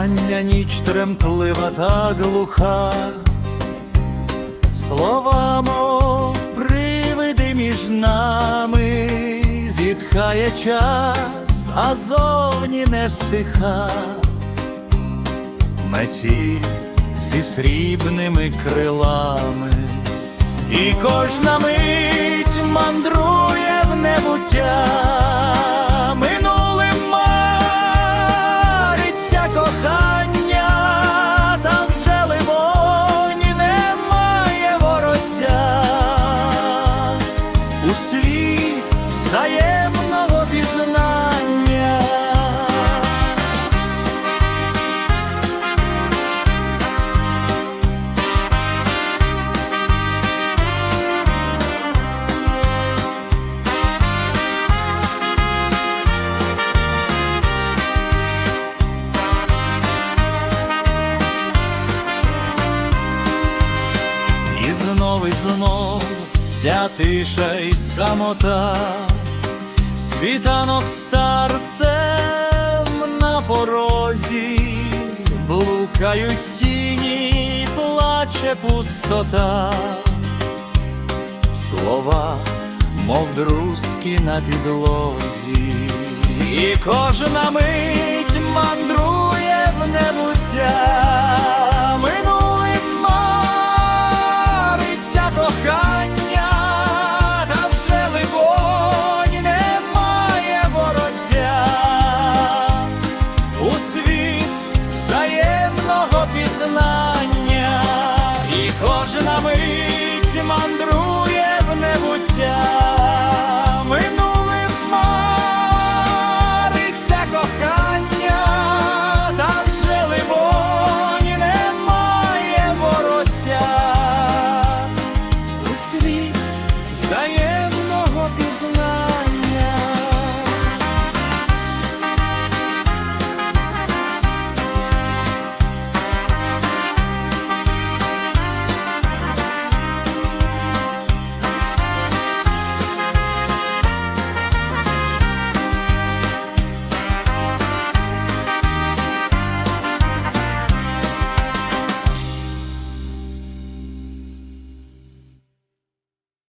Осіння ніч тремтлива та глуха, слова, мов привиди між нами, зітхає час, а зовні не стиха. Метіль зі срібними крилами, і кожна мить мандрує в небуття, світ взаємного пізнання. І знов і знов ця тиша й самота, світанок старцем на порозі, блукають тіні, плаче пустота, слова, мов друзки на підлозі, і кожна мить мандрує